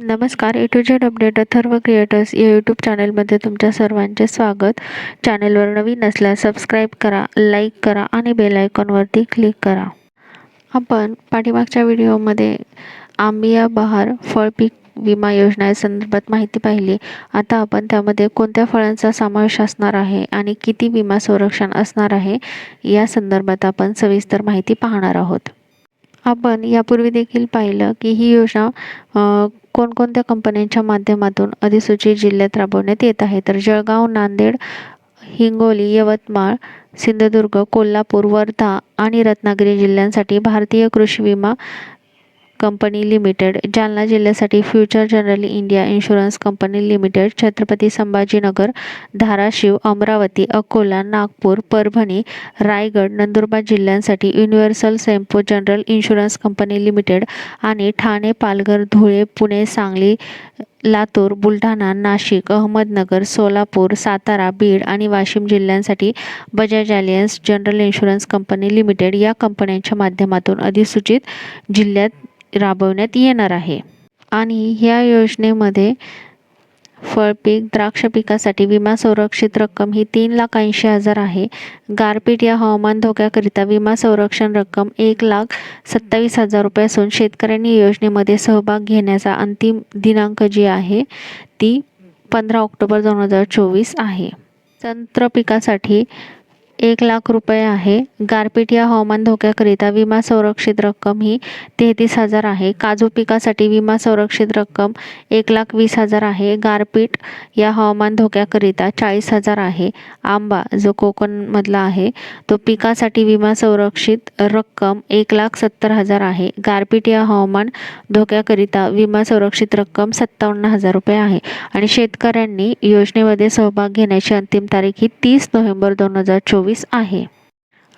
नमस्कार A to Z update Atharva creators या YouTube चॅनलमध्ये तुमच्या सर्वांचे स्वागत. चॅनलवर नवीन असल्यास सबस्क्राईब करा लाईक करा आणि बेल आयकॉनवरती क्लिक करा. आपण पाठीमागच्या व्हिडिओमध्ये आंबिया बहार फळपीक विमा योजना या संदर्भात माहिती पाहिली. आता आपण त्यामध्ये कोणत्या फळांचा समावेश असणार आहे आणि किती विमा संरक्षण असणार आहे या संदर्भात आपण सविस्तर माहिती पाहणार आहोत. आपण यापूर्वी देखील पाहिलं की ही योजना कोणकोणत्या कंपन्यांच्या माध्यमातून अधिसूचित जिल्ह्यात राबवण्यात येत आहे? तर जळगाव नांदेड हिंगोली यवतमाळ सिंधुदुर्ग कोल्हापूर वर्धा आणि रत्नागिरी जिल्ह्यांसाठी भारतीय कृषी विमा कंपनी लिमिटेड जालना जिल्ह्यासाठी future general India insurance company limited Chhatrapati Sambhajinagar Dharashiv Amravati Akola Nagpur Parbhani Raigad Nandurbar जिल्ह्यांसाठी universal sompo general insurance company limited आणि ठाणे पालघर धुळे पुणे सांगली लातूर बुलढाणा नाशिक अहमदनगर सोलापूर सातारा बीड आणि वाशिम जिल्ह्यांसाठी Bajaj Allianz general insurance company limited या कंपन्यांच्या माध्यमातून अधिसूचित जिल्ह्यात राबवण्यात येणार आहे. आणि ह्या योजनेमध्ये फळपीक द्राक्ष पिकासाठी विमा संरक्षित रक्कम ही तीन लाख ऐंशी हजार आहे. गारपीट या हवामान धोक्याकरिता विमा संरक्षण रक्कम एक लाख सत्तावीस हजार रुपये असून शेतकऱ्यांनी योजनेमध्ये सहभाग घेण्याचा अंतिम दिनांक जी आहे ती पंधरा ऑक्टोबर दोन हजार चोवीस आहे. संत्र पिकासाठी एक लाख रुपये आहे. गारपीट या हवामान धोक्याकरिता विमा संरक्षित रक्कम ही तेहतीस हजार आहे. काजू पिकासाठी विमा संरक्षित रक्कम एक लाख वीस हजार आहे. गारपीट या हवामान धोक्याकरिता चाळीस हजार आहे. आंबा जो कोकणमधला आहे तो पिकासाठी विमा संरक्षित रक्कम एक लाख सत्तर हजार आहे. गारपीट या हवामान धोक्याकरिता विमा संरक्षित रक्कम सत्तावन्न हजार रुपये आहे. आणि शेतकऱ्यांनी योजनेमध्ये सहभाग घेण्याची अंतिम तारीख ही तीस नोव्हेंबर दोन हजार चोवीस आहे.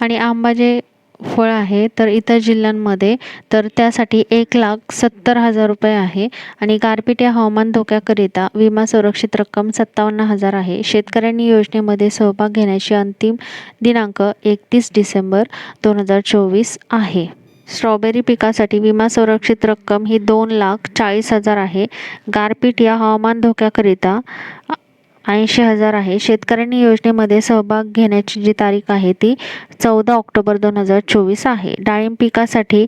आणि आंबा जे फळ आहे तर इतर जिल्ह्यांमध्ये तर त्यासाठी एक लाख सत्तर हजार रुपये आहे. आणि गारपीट या हवामान धोक्याकरिता विमा संरक्षित रक्कम सत्तावन्न हजार आहे. शेतकऱ्यांनी योजनेमध्ये सहभाग घेण्याची अंतिम दिनांक एकतीस डिसेंबर दोन हजार चोवीस आहे. स्ट्रॉबेरी पिकासाठी विमा संरक्षित रक्कम ही दोन लाख चाळीस हजार आहे. गारपीट या हवामान धोक्याकरिता ऐंशी हजार आहे. शेतकऱ्यांनी योजनेमध्ये सहभाग घेण्याची जी तारीख आहे ती चौदा ऑक्टोबर दोन हजार चोवीस आहे. डाळिंब पिकासाठी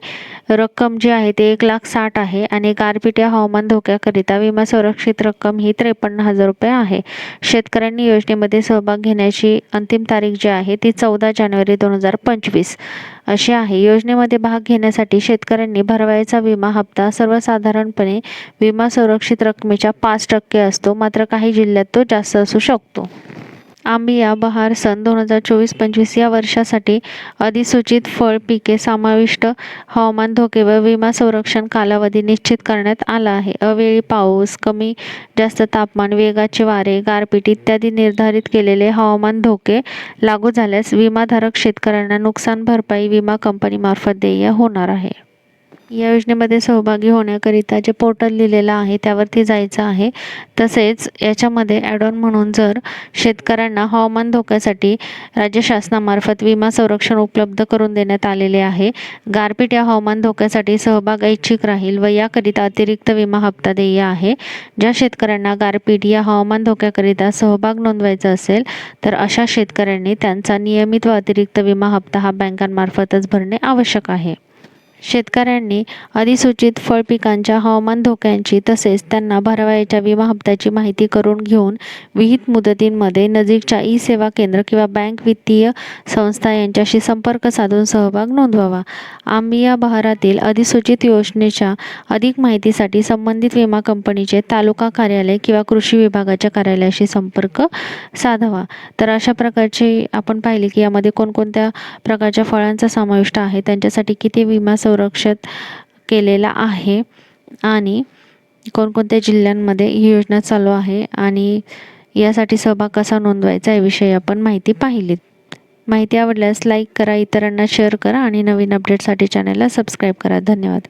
रक्कम जी आहे ती एक लाख साठ आहे आणि गारपीट या हवामान धोक्याकरिता विमा संरक्षित रक्कम ही त्रेपन्न हजार रुपये आहे. शेतकऱ्यांनी योजनेमध्ये सहभाग घेण्याची अंतिम तारीख जी आहे ती चौदा जानेवारी दोन हजार पंचवीस. अशी आहे. योजनेमध्ये भाग घेण्यासाठी शेतकऱ्यांनी भरवायचा विमा हप्ता सर्वसाधारणपणे विमा संरक्षित रकमेच्या पाच टक्के असतो. मात्र काही जिल्ह्यात तो जास्त असू शकतो. आंबिया बहार सन दोन हजार चोवीस पंचवीस या वर्षासाठी अधिसूचित फळ पिके समाविष्ट हवामान धोके व विमा संरक्षण कालावधी निश्चित करण्यात आला आहे. अवेळी पाऊस कमी जास्त तापमान वेगाचे वारे गारपीट इत्यादी निर्धारित केलेले हवामान धोके लागू झाल्यास विमाधारक शेतकऱ्यांना नुकसान भरपाई विमा कंपनीमार्फत देय होणार आहे. या योजनेमध्ये सहभागी होण्याकरिता जे पोर्टल लिहिलेलं आहे त्यावरती जायचं आहे. तसेच याच्यामध्ये ॲड ऑन म्हणून जर शेतकऱ्यांना हवामान धोक्यासाठी राज्य शासनामार्फत विमा संरक्षण उपलब्ध करून देण्यात आलेले आहे. गारपीट या हवामान धोक्यासाठी सहभाग ऐच्छिक राहील व याकरिता अतिरिक्त विमा हप्ता देय आहे. ज्या शेतकऱ्यांना गारपीट या हवामान धोक्याकरिता सहभाग नोंदवायचा असेल तर अशा शेतकऱ्यांनी त्यांचा नियमित व अतिरिक्त विमा हप्ता हा बँकांमार्फतच भरणे आवश्यक आहे. शेतकऱ्यांनी अधिसूचित फळ पिकांच्या हवामान धोक्यांची तसेच त्यांना भरवायच्या विमा हप्त्याची माहिती करून घेऊन विहित मुदतींमध्ये नजीकच्या ई सेवा केंद्र किंवा बँक वित्तीय संस्था यांच्याशी संपर्क साधून सहभाग नोंदवावा. आंबिया बहारातील अधिसूचित योजनेच्या अधिक माहितीसाठी संबंधित विमा कंपनीचे तालुका कार्यालय किंवा कृषी विभागाच्या कार्यालयाशी संपर्क साधावा. तर अशा प्रकारचे आपण पाहिले की यामध्ये कोणकोणत्या प्रकारच्या फळांचा समाविष्ट आहे त्यांच्यासाठी किती विमा संरक्षित केलेला आहे. आणि कोणकोणत्या जिल्ह्यांमध्ये ही योजना चालू आहे आणि यासाठी सहभाग कसा नोंदवायचा याविषयी आपण माहिती पाहिलीत. माहिती आवडल्यास लाईक करा इतरांना शेअर करा आणि नवीन अपडेटसाठी चॅनलला सबस्क्राईब करा. धन्यवाद.